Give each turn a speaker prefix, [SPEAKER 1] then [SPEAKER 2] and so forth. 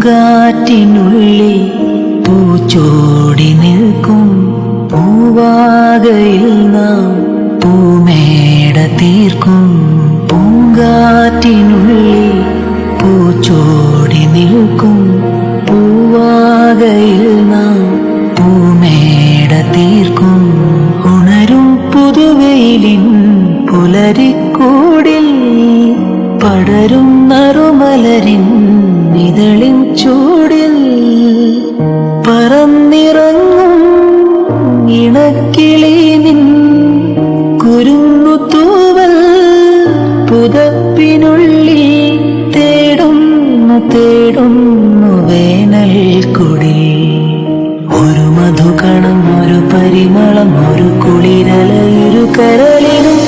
[SPEAKER 1] പൂങ്കാറ്റിനുള്ളിൽ പൂച്ചോടി നിൽക്കും. പൂവാകയിൽ നാം പൂമേട തീർക്കും. പൂങ്കാറ്റിനുള്ളിൽ പൂച്ചോടി നിൽക്കും. പൂവാകയിൽ നാം പൂമേട തീർക്കും. ഉണരും പുതുവെയിലിൻ പുലരിക്കൂടിൽ പടരും നറുമലരിൻ ഇതളിൻ ചൂടിൽ പറന്നിറങ്ങും ഇണക്കിളി നിൻ കുരുങ്ങു തൂവൽ പുതപ്പിനുള്ളിൽ തേടുന്നു തേടുന്നു വേനൽ കുടിൽ. ഒരു മധുകണം ഒരു പരിമളം ഒരു കുളിരല കരളിനും